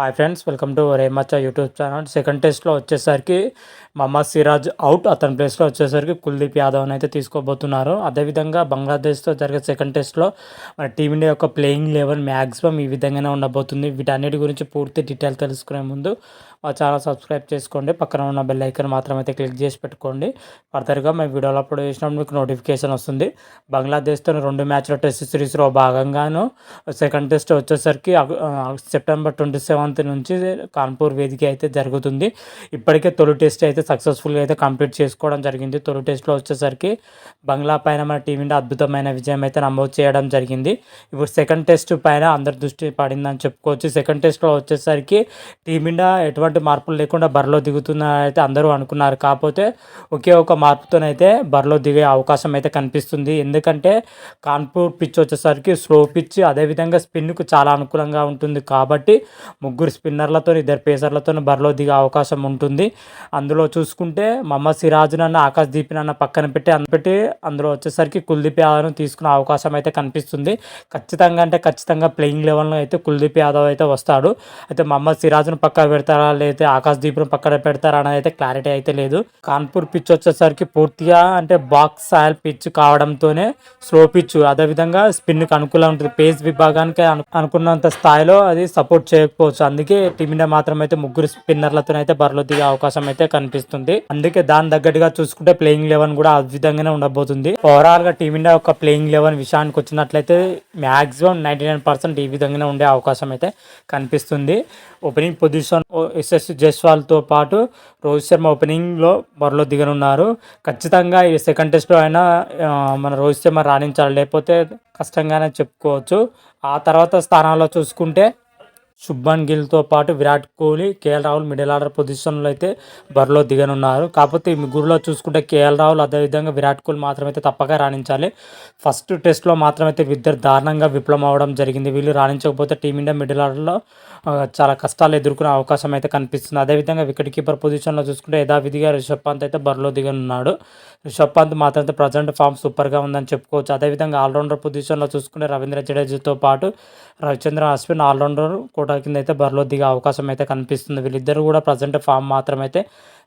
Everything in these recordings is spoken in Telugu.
హాయ్ ఫ్రెండ్స్ వెల్కమ్ టు రేమచ్చ యూట్యూబ్ ఛానల్ సెకండ్ టెస్ట్లో వచ్చేసరికి మహమ్మద్ సిరాజ్ అవుట్ అతని ప్లేస్లో వచ్చేసరికి కుల్దీప్ యాదవ్ని అయితే తీసుకోబోతున్నారు. అదేవిధంగా బంగ్లాదేశ్తో జరిగే సెకండ్ టెస్ట్లో మన టీమిండియా యొక్క ప్లేయింగ్ లెవెల్ మ్యాక్సిమం ఈ విధంగానే ఉండబోతుంది. వీటన్నిటి గురించి పూర్తి డీటెయిల్ తెలుసుకునే ముందు మా ఛానల్ సబ్స్క్రైబ్ చేసుకోండి. పక్కన ఉన్న బెల్ ఐకన్ మాత్రం అయితే క్లిక్ చేసి పెట్టుకోండి. ఫర్దర్గా మేము వీడియోలో అప్లోడ్ చేసినప్పుడు మీకు నోటిఫికేషన్ వస్తుంది. బంగ్లాదేశ్తో రెండు మ్యాచ్ల టెస్ట్ సిరీస్లో భాగంగాను సెకండ్ టెస్ట్ వచ్చేసరికి సెప్టెంబర్ ట్వంటీ సెవెన్ సెవెంత్ నుంచి కాన్పూర్ వేదిక అయితే జరుగుతుంది. ఇప్పటికే తొలి టెస్ట్ అయితే సక్సెస్ఫుల్గా అయితే కంప్లీట్ చేసుకోవడం జరిగింది. తొలి టెస్ట్లో వచ్చేసరికి బంగ్లా పైన మన టీమిండియా అద్భుతమైన విజయం అయితే నమోదు చేయడం జరిగింది. ఇప్పుడు సెకండ్ టెస్ట్ పైన అందరి దృష్టి పడిందని చెప్పుకోవచ్చు. సెకండ్ టెస్ట్లో వచ్చేసరికి టీమిండియా ఎటువంటి ఎటువంటి మార్పులు లేకుండా బరిలో దిగుతున్నారైతే అందరూ అనుకున్నారు. కాకపోతే ఒకే ఒక మార్పుతోనైతే బరిలో దిగే అవకాశం అయితే కనిపిస్తుంది. ఎందుకంటే కాన్పూర్ పిచ్ వచ్చేసరికి స్లో పిచ్ అదేవిధంగా స్పిన్కు చాలా అనుకూలంగా ఉంటుంది. కాబట్టి ముగ్గురు స్పిన్నర్లతో ఇద్దరు పేసర్లతో బరిలో దిగే అవకాశం ఉంటుంది. అందులో చూసుకుంటే మహమ్మద్ సిరాజ్ నన్ను ఆకాశ్ దీప్ నన్న పక్కన పెట్టి పెట్టి అందులో వచ్చేసరికి కుల్దీప్ యాదవ్ను తీసుకునే అవకాశం అయితే కనిపిస్తుంది. ఖచ్చితంగా అంటే ఖచ్చితంగా ప్లేయింగ్ లెవెల్లో అయితే కుల్దీప్ యాదవ్ అయితే వస్తాడు. అయితే మహమ్మద్ సిరాజ్ను పక్కన పెడతారా లేకపోతే ఆకాశ దీప్ను పక్కన పెడతారా అనేది అయితే క్లారిటీ అయితే లేదు. కాన్పూర్ పిచ్ వచ్చేసరికి పూర్తిగా అంటే బాక్స్ సాయల్ పిచ్ కావడంతోనే స్లో పిచ్. అదేవిధంగా స్పిన్కి అనుకూలంగా ఉంటుంది. పేస్ విభాగానికి అనుకున్నంత స్థాయిలో అది సపోర్ట్ చేయకపోవచ్చు. సో అందుకే టీమిండియా మాత్రం అయితే ముగ్గురు స్పిన్నర్లతో అయితే బరిలో దిగే అవకాశం అయితే కనిపిస్తుంది. అందుకే దాని తగ్గట్టుగా చూసుకుంటే ప్లేయింగ్ లెవెన్ కూడా ఆ విధంగానే ఉండబోతుంది. ఓవరాల్గా టీమిండియా యొక్క ప్లేయింగ్ లెవెన్ విషయానికి వచ్చినట్లయితే మాక్సిమం నైన్టీ నైన్ పర్సెంట్ ఈ విధంగానే ఉండే అవకాశం అయితే కనిపిస్తుంది. ఓపెనింగ్ పొజిషన్ ఎస్ఎస్ జైస్వాల్తో పాటు రోహిత్ శర్మ ఓపెనింగ్లో బరిలో దిగనున్నారు. ఖచ్చితంగా ఈ సెకండ్ టెస్ట్లో అయినా మన రోహిత్ శర్మ రాణించాలి. లేకపోతే కష్టంగానే చెప్పుకోవచ్చు. ఆ తర్వాత స్థానాల్లో చూసుకుంటే శుభ్మన్ గిల్తో పాటు Virat Kohli KL Rahul middle order పొజిషన్లో అయితే బరిలో దిగనున్నారు. కాకపోతే ఈ ముగ్గురులో చూసుకుంటే కేఎల్ రాహుల్ అదేవిధంగా విరాట్ కోహ్లీ మాత్రమైతే తప్పక రాణించాలి. ఫస్ట్ టెస్ట్లో మాత్రమైతే ఇద్దరు దారుణంగా విఫలం అవడం జరిగింది. వీళ్ళు రాణించకపోతే టీమిండియా మిడిల్ ఆర్డర్లో చాలా కష్టాలు ఎదుర్కొనే అవకాశం అయితే కనిపిస్తుంది. అదేవిధంగా వికెట్ కీపర్ పొజిషన్లో చూసుకుంటే యథావిధిగా రిషబ్ పంత్ అయితే బరిలో దిగనున్నాడు. రిషబ్ పంత్ మాత్రం అయితే ప్రజెంట్ ఫామ్ సూపర్గా ఉందని చెప్పుకోవచ్చు. అదేవిధంగా ఆల్రౌండర్ పొజిషన్లో చూసుకుంటే రవీంద్ర జడేజాతో పాటు రవిచంద్ర అశ్విన్ ఆల్రౌండర్ కోటా కింద అయితే బరిలో దిగే అవకాశం అయితే కనిపిస్తుంది. వీళ్ళిద్దరు కూడా ప్రజెంట్ ఫామ్ మాత్రమైతే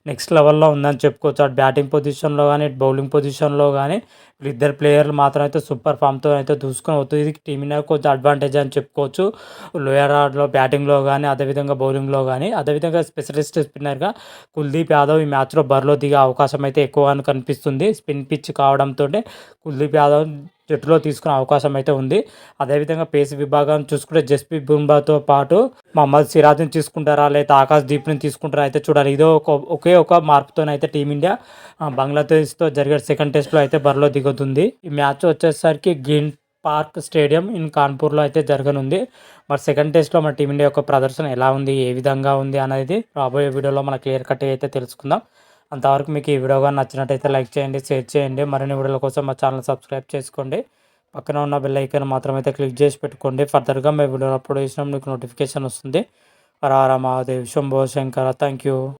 నెక్స్ట్ లెవెల్లో ఉందని చెప్పుకోవచ్చు. అటు బ్యాటింగ్ పొజిషన్లో కానీ ఇటు బౌలింగ్ పొజిషన్లో కానీ వీళ్ళిద్దరు ప్లేయర్లు మాత్రం అయితే సూపర్ ఫామ్తో అయితే దూసుకొని అవుతుంది ఇది టీమిండియా కొంచెం అడ్వాంటేజ్ అని చెప్పుకోవచ్చు. లోయర్ ఆర్డర్లో బ్యాటింగ్లో కానీ అదేవిధంగా బౌలింగ్లో కానీ అదేవిధంగా స్పెషలిస్ట్ స్పిన్నర్గా కుల్దీప్ యాదవ్ ఈ మ్యాచ్లో బరిలో దిగే అవకాశం అయితే ఎక్కువగా కనిపిస్తుంది. స్పిన్ పిచ్ కావడంతో కుల్దీప్ యాదవ్ జట్టులో తీసుకునే అవకాశం అయితే ఉంది. అదేవిధంగా పేస్ విభాగం చూసుకుంటే జస్ప్రీత్ బుమ్రాతో పాటు మహమ్మద్ సిరాజ్ని తీసుకుంటారా లేదా ఆకాశ్ దీప్ని తీసుకుంటారా అయితే చూడాలి. ఇదో ఒక ఒకే ఒక మార్పుతోనైతే టీమిండియా బంగ్లాదేశ్తో జరిగే సెకండ్ టెస్ట్లో అయితే బరిలో దిగుతుంది. ఈ మ్యాచ్ వచ్చేసరికి గ్రీన్ పార్క్ స్టేడియం ఇన్ కాన్పూర్లో అయితే జరగనుంది. మరి సెకండ్ టెస్ట్లో మన టీమిండియా యొక్క ప్రదర్శన ఎలా ఉంది ఏ విధంగా ఉంది అనేది రాబోయే వీడియోలో మన క్లియర్ కట్ అయితే తెలుసుకుందాం. అంతవరకు మీకు ఈ వీడియో కానీ నచ్చినట్టయితే లైక్ చేయండి షేర్ చేయండి. మరిన్ని వీడియోల కోసం మా ఛానల్ సబ్స్క్రైబ్ చేసుకోండి. పక్కన ఉన్న బెల్ ఐకాన్ మాత్రమైతే క్లిక్ చేసి పెట్టుకోండి. ఫర్దర్గా మేము వీడియో అప్లోడ్ చేసినాం మీకు నోటిఫికేషన్ వస్తుంది. రారా మహాదేవ్ శంభో శంకర థ్యాంక్ యూ